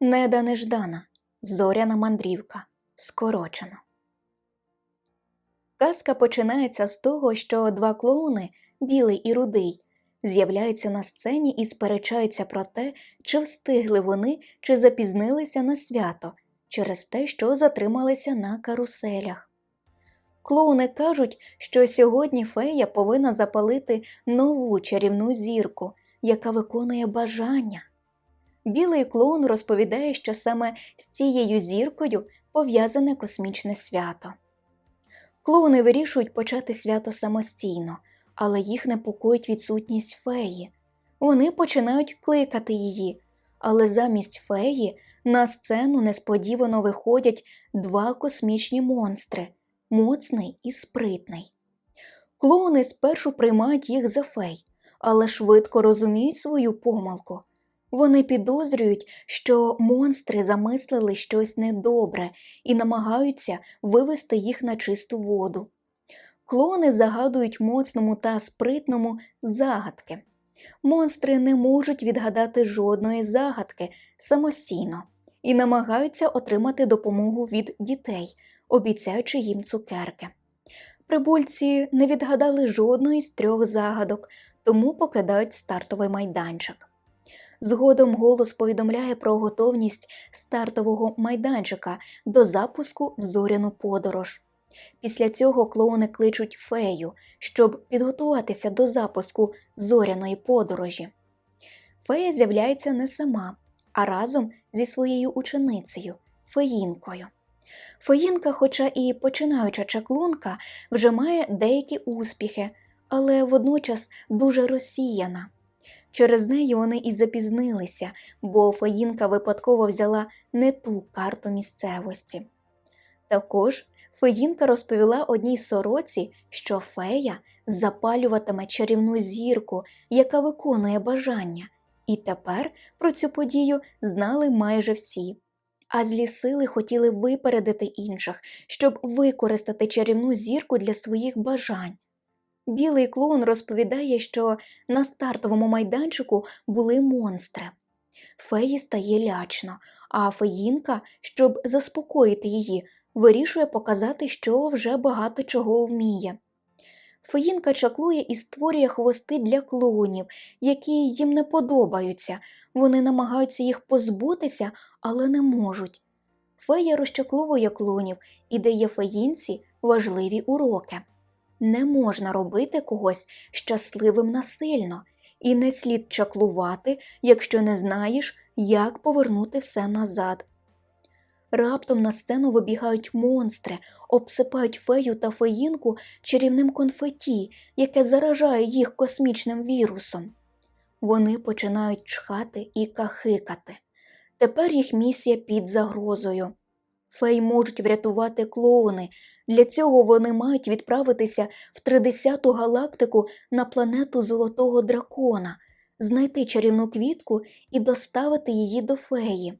Неда неждана, зоряна мандрівка, скорочено. Казка починається з того, що два клоуни, білий і рудий, з'являються на сцені і сперечаються про те, чи встигли вони, чи запізнилися на свято через те, що затрималися на каруселях. Клоуни кажуть, що сьогодні фея повинна запалити нову чарівну зірку, яка виконує бажання. Білий клоун розповідає, що саме з цією зіркою пов'язане космічне свято. Клоуни вирішують почати свято самостійно, але їх непокоїть відсутність феї. Вони починають кликати її, але замість феї на сцену несподівано виходять два космічні монстри моцний і спритний. Клоуни спершу приймають їх за фей, але швидко розуміють свою помилку. Вони підозрюють, що монстри замислили щось недобре і намагаються вивести їх на чисту воду. Клони загадують моцному та спритному загадки. Монстри не можуть відгадати жодної загадки самостійно і намагаються отримати допомогу від дітей, обіцяючи їм цукерки. Прибульці не відгадали жодної з трьох загадок, тому покидають стартовий майданчик. Згодом голос повідомляє про готовність стартового майданчика до запуску в зоряну подорож. Після цього клоуни кличуть фею, щоб підготуватися до запуску зоряної подорожі. Фея з'являється не сама, а разом зі своєю ученицею феїнкою. Феїнка, хоча і починаюча чаклунка, вже має деякі успіхи, але водночас дуже розсіяна. Через неї вони і запізнилися, бо феїнка випадково взяла не ту карту місцевості. Також феїнка розповіла одній сороці, що фея запалюватиме чарівну зірку, яка виконує бажання, і тепер про цю подію знали майже всі. А злі сили хотіли випередити інших, щоб використати чарівну зірку для своїх бажань. Білий клоун розповідає, що на стартовому майданчику були монстри. Феї стає лячно, а феїнка, щоб заспокоїти її, вирішує показати, що вже багато чого вміє. Феїнка чаклує і створює хвости для клоунів, які їм не подобаються. Вони намагаються їх позбутися, але не можуть. Фея розчакловує клоунів і дає феїнці важливі уроки. Не можна робити когось щасливим насильно, і не слід чаклувати, якщо не знаєш, як повернути все назад. Раптом на сцену вибігають монстри, обсипають фею та феїнку чарівним конфеті, яке заражає їх космічним вірусом. Вони починають чхати і кахикати. Тепер їх місія під загрозою. Фей можуть врятувати клоуни. Для цього вони мають відправитися в 30-ту галактику на планету Золотого дракона, знайти чарівну квітку і доставити її до феї.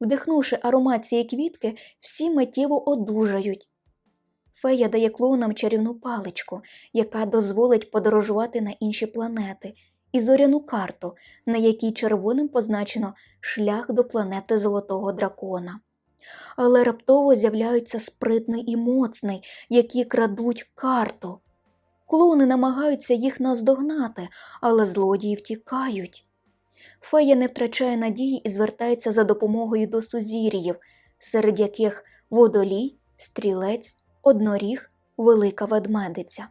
Вдихнувши аромат цієї квітки, всі миттєво одужають. Фея дає клоунам чарівну паличку, яка дозволить подорожувати на інші планети, і зоряну карту, на якій червоним позначено шлях до планети Золотого дракона. Але раптово з'являються спритний і моцний, які крадуть карту. Клоуни намагаються їх наздогнати, але злодії втікають. Фея не втрачає надії і звертається за допомогою до сузір'їв, серед яких водолій, стрілець, одноріг, велика ведмедиця.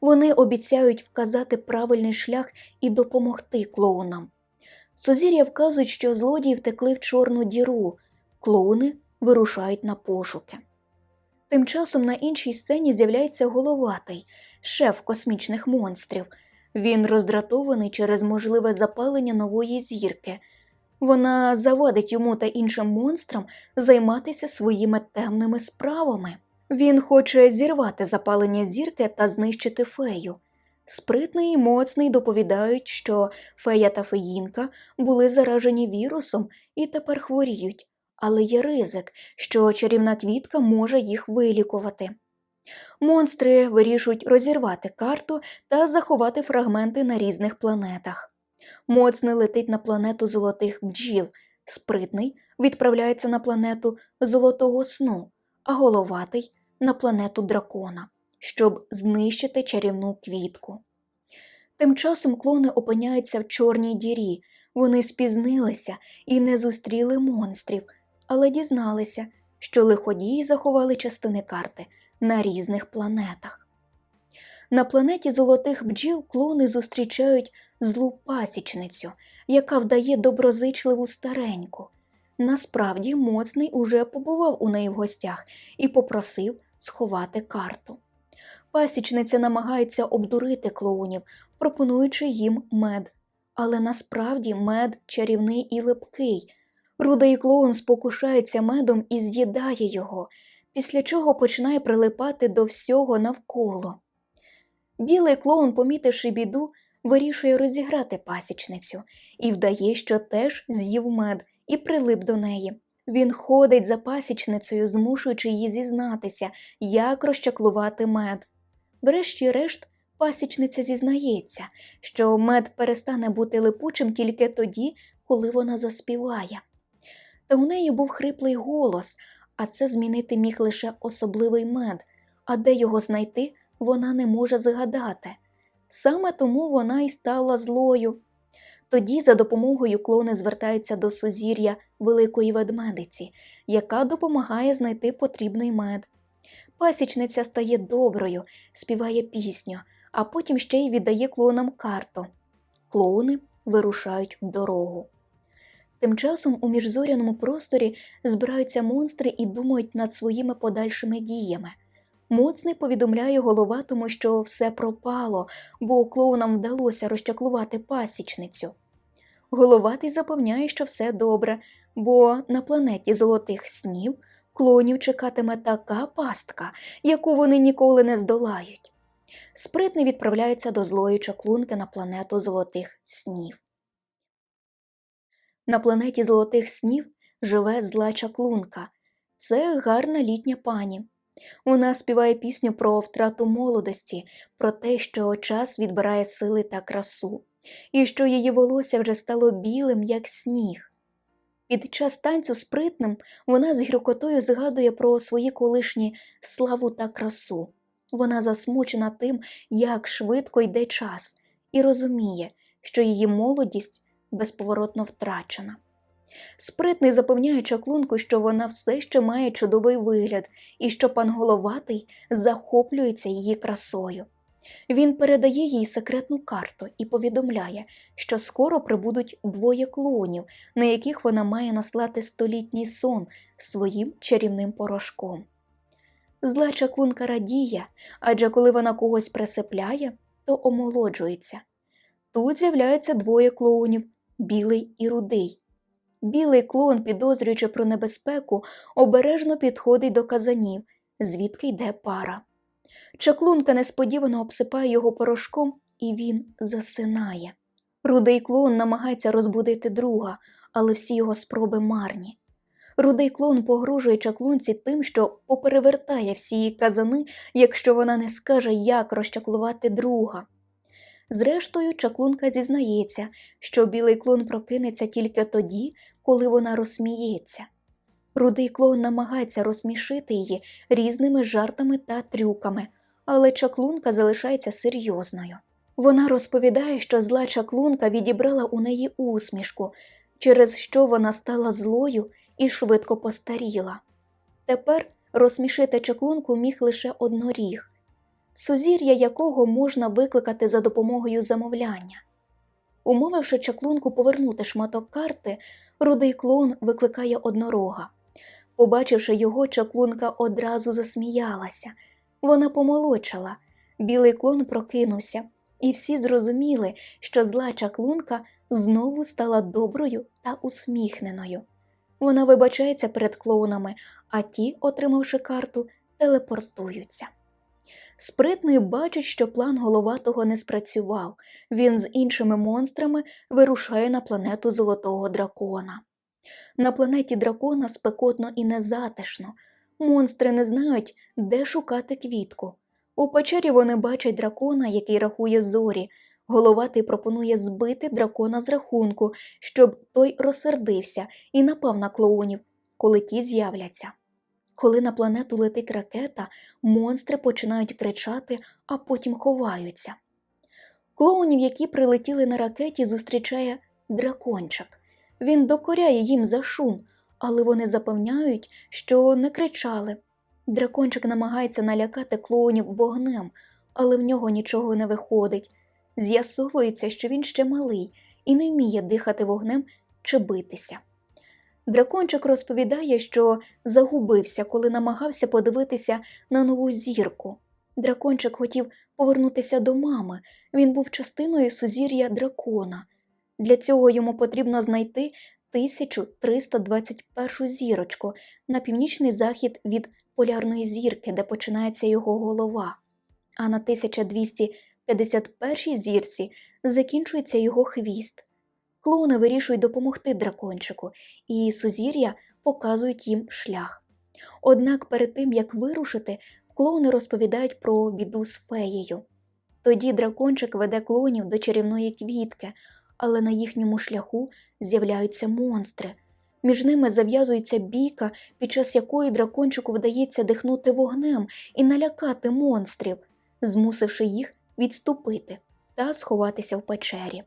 Вони обіцяють вказати правильний шлях і допомогти клоунам. Сузір'я вказують, що злодії втекли в чорну діру, клоуни вирушають на пошуки. Тим часом на іншій сцені з'являється головатий, шеф космічних монстрів. Він роздратований через можливе запалення нової зірки. Вона завадить йому та іншим монстрам займатися своїми темними справами. Він хоче зірвати запалення зірки та знищити фею. Спритний і моцний доповідають, що фея та феїнка були заражені вірусом і тепер хворіють, але є ризик, що чарівна квітка може їх вилікувати. Монстри вирішують розірвати карту та заховати фрагменти на різних планетах. Моцний летить на планету золотих бджіл, Спритний відправляється на планету Золотого Сну, а головатий на планету дракона, щоб знищити чарівну квітку. Тим часом клони опиняються в чорній дірі. Вони спізнилися і не зустріли монстрів, але дізналися, що лиходії заховали частини карти на різних планетах. На планеті золотих бджіл клони зустрічають злу пасічницю, яка вдає доброзичливу стареньку. Насправді моцний уже побував у неї в гостях і попросив сховати карту. Пасічниця намагається обдурити клоунів, пропонуючи їм мед. Але насправді мед чарівний і липкий. Рудий клоун спокушається медом і з'їдає його, після чого починає прилипати до всього навколо. Білий клоун, помітивши біду, вирішує розіграти пасічницю і вдає, що теж з'їв мед і прилип до неї. Він ходить за пасічницею, змушуючи її зізнатися, як розчаклувати мед. Врешті-решт, пасічниця зізнається, що мед перестане бути липучим тільки тоді, коли вона заспіває. Та у неї був хриплий голос, а це змінити міг лише особливий мед, а де його знайти, вона не може згадати. Саме тому вона й стала злою. Тоді за допомогою клони звертаються до сузір'я великої ведмедиці, яка допомагає знайти потрібний мед. Пасічниця стає доброю, співає пісню, а потім ще й віддає клоунам карту. Клоуни вирушають в дорогу. Тим часом у міжзоряному просторі збираються монстри і думають над своїми подальшими діями. Моцний повідомляє головатому, що все пропало, бо клоунам вдалося розчаклувати пасічницю. Головатий запевняє, що все добре, бо на планеті золотих снів клонів чекатиме така пастка, яку вони ніколи не здолають. Спритний відправляється до злої чаклунки на планету золотих снів. На планеті золотих снів живе зла чаклунка. Це гарна літня пані. Вона співає пісню про втрату молодості, про те, що час відбирає сили та красу, і що її волосся вже стало білим, як сніг. Під час танцю спритним вона з гіркотою згадує про свої колишні славу та красу. Вона засмучена тим, як швидко йде час, і розуміє, що її молодість безповоротно втрачена. Спритний запевняє чаклунку, що вона все ще має чудовий вигляд і що пан головатий захоплюється її красою. Він передає їй секретну карту і повідомляє, що скоро прибудуть двоє клоунів, на яких вона має наслати столітній сон своїм чарівним порошком. Зла чаклунка радіє, адже коли вона когось присипляє, то омолоджується. Тут з'являються двоє клоунів білий і рудий. Білий клоун, підозрюючи про небезпеку, обережно підходить до казанів, звідки йде пара. Чаклунка несподівано обсипає його порошком, і він засинає. Рудий клоун намагається розбудити друга, але всі його спроби марні. Рудий клоун погрожує чаклунці тим, що поперевертає всі її казани, якщо вона не скаже, як розчаклувати друга. Зрештою, чаклунка зізнається, що білий клон прокинеться тільки тоді, коли вона розсміється. Рудий клоун намагається розсмішити її різними жартами та трюками, але чаклунка залишається серйозною. Вона розповідає, що зла чаклунка відібрала у неї усмішку, через що вона стала злою і швидко постаріла. Тепер розсмішити чаклунку міг лише одноріг, сузір'я якого можна викликати за допомогою замовляння. Умовивши чаклунку повернути шматок карти, рудий клоун викликає однорога. Побачивши його, чаклунка одразу засміялася. Вона помолодшала. Білий клон прокинувся, і всі зрозуміли, що зла чаклунка знову стала доброю та усміхненою. Вона вибачається перед клоунами, а ті, отримавши карту, телепортуються. Спритний бачить, що план головатого не спрацював. Він з іншими монстрами вирушає на планету Золотого дракона. На планеті дракона спекотно і незатишно. Монстри не знають, де шукати квітку. У печері вони бачать дракона, який рахує зорі, Головатий пропонує збити дракона з рахунку, щоб той розсердився і напав на клоунів, коли ті з'являться. Коли на планету летить ракета, монстри починають кричати, а потім ховаються. Клоунів, які прилетіли на ракеті, зустрічає дракончик. Він докоряє їм за шум, але вони запевняють, що не кричали. Дракончик намагається налякати клоунів вогнем, але в нього нічого не виходить. З'ясовується, що він ще малий і не вміє дихати вогнем чи битися. Дракончик розповідає, що загубився, коли намагався подивитися на нову зірку. Дракончик хотів повернутися до мами, він був частиною сузір'я дракона. Для цього йому потрібно знайти 1321 зірочку на північний захід від полярної зірки, де починається його голова, а на 1251 зірці закінчується його хвіст. Клоуни вирішують допомогти дракончику, і сузір'я показують їм шлях. Однак перед тим, як вирушити, клоуни розповідають про біду з феєю. Тоді дракончик веде клоунів до чарівної квітки, але на їхньому шляху з'являються монстри. Між ними зав'язується бійка, під час якої дракончику вдається дихнути вогнем і налякати монстрів, змусивши їх відступити та сховатися в печері.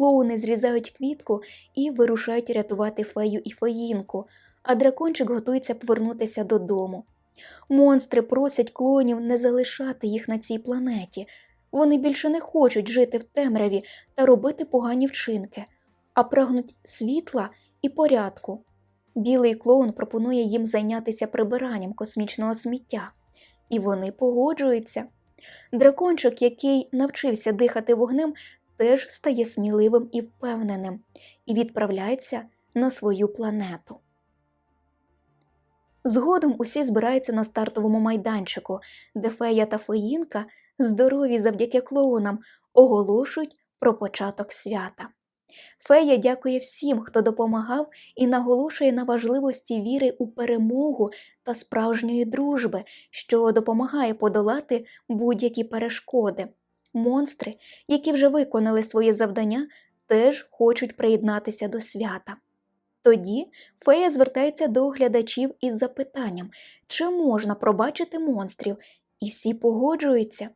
Клоуни зрізають квітку і вирушають рятувати фею і феїнку, а дракончик готується повернутися додому. Монстри просять клоунів не залишати їх на цій планеті. Вони більше не хочуть жити в темряві та робити погані вчинки, а прагнуть світла і порядку. Білий клоун пропонує їм зайнятися прибиранням космічного сміття, і вони погоджуються. Дракончик, який навчився дихати вогнем, теж стає сміливим і впевненим і відправляється на свою планету. Згодом усі збираються на стартовому майданчику, де фея та феїнка, здорові завдяки клоунам, оголошують про початок свята. Фея дякує всім, хто допомагав, і наголошує на важливості віри у перемогу та справжньої дружби, що допомагає подолати будь-які перешкоди. Монстри, які вже виконали своє завдання, теж хочуть приєднатися до свята. Тоді фея звертається до глядачів із запитанням, чи можна пробачити монстрів, і всі погоджуються.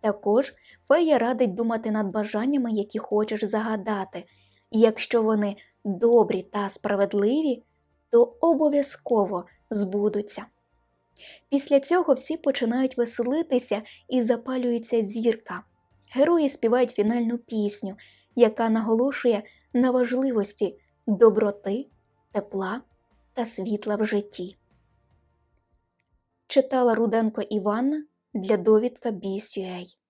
Також фея радить думати над бажаннями, які хочеш загадати, і якщо вони добрі та справедливі, то обов'язково збудуться. Після цього всі починають веселитися і запалюється зірка. Герої співають фінальну пісню, яка наголошує на важливості доброти, тепла та світла в житті. Читала Руденко Іванна для довідка BCA.